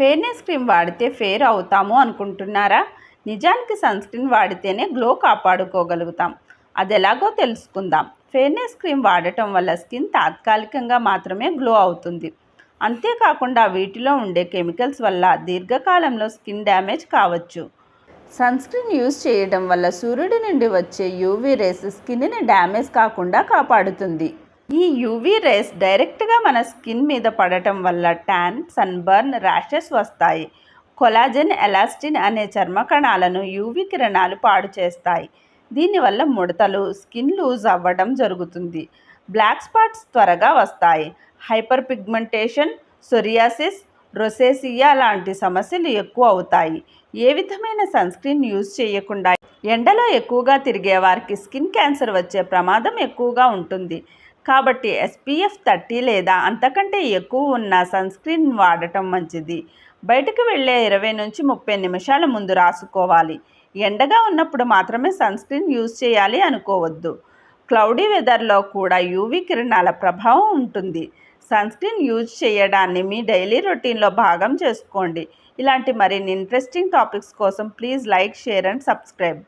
Fairness cream వాడితే fair అవుతాము అనుకుంటున్నారా? నిజానికి సన్ స్క్రీన్ వాడితేనే గ్లో కాపాడుకోగలుగుతాం. అది ఎలాగో తెలుసుకుందాం. ఫెయిర్నెస్ క్రీమ్ వాడటం వల్ల స్కిన్ తాత్కాలికంగా మాత్రమే గ్లో అవుతుంది. అంతేకాకుండా వీటిలో ఉండే కెమికల్స్ వల్ల దీర్ఘకాలంలో స్కిన్ డ్యామేజ్ కావచ్చు. సన్ స్క్రీన్ యూజ్ చేయడం వల్ల సూర్యుడి నుండి వచ్చే యూవీ రేస్ స్కిన్ని డ్యామేజ్ కాకుండా కాపాడుతుంది. ఈ యూవీ రేస్ డైరెక్ట్గా మన స్కిన్ మీద పడటం వల్ల ట్యాన్ సన్బర్న్ ర్యాషెస్ వస్తాయి. కొలాజెన్ ఎలాస్టిన్ అనే చర్మ కణాలను యూవీ కిరణాలు పాడు చేస్తాయి. దీనివల్ల ముడతలు స్కిన్ లూజ్ అవ్వడం జరుగుతుంది. బ్లాక్ స్పాట్స్ త్వరగా వస్తాయి. హైపర్ పిగ్మెంటేషన్ సొరియాసిస్ రొసేసియా లాంటి సమస్యలు ఎక్కువ అవుతాయి. ఏ విధమైన సన్ స్క్రీన్ యూజ్ చేయకుండా ఎండలో ఎక్కువగా తిరిగే వారికి స్కిన్ క్యాన్సర్ వచ్చే ప్రమాదం ఎక్కువగా ఉంటుంది. కాబట్టి ఎస్పీఎఫ్ థర్టీ లేదా అంతకంటే ఎక్కువ ఉన్న సన్ స్క్రీన్ వాడటం మంచిది. బయటకు వెళ్ళే ఇరవై నుంచి ముప్పై నిమిషాల ముందు రాసుకోవాలి. ఎండగా ఉన్నప్పుడు మాత్రమే సన్ స్క్రీన్ యూజ్ చేయాలి అనుకోవద్దు. క్లౌడీ వెదర్లో కూడా యూవీ కిరణాల ప్రభావం ఉంటుంది. సన్ స్క్రీన్ యూజ్ చేయడాన్ని మీ డైలీ రొటీన్లో భాగం చేసుకోండి. ఇలాంటి మరిన్ని ఇంట్రెస్టింగ్ టాపిక్స్ కోసం please like share and subscribe.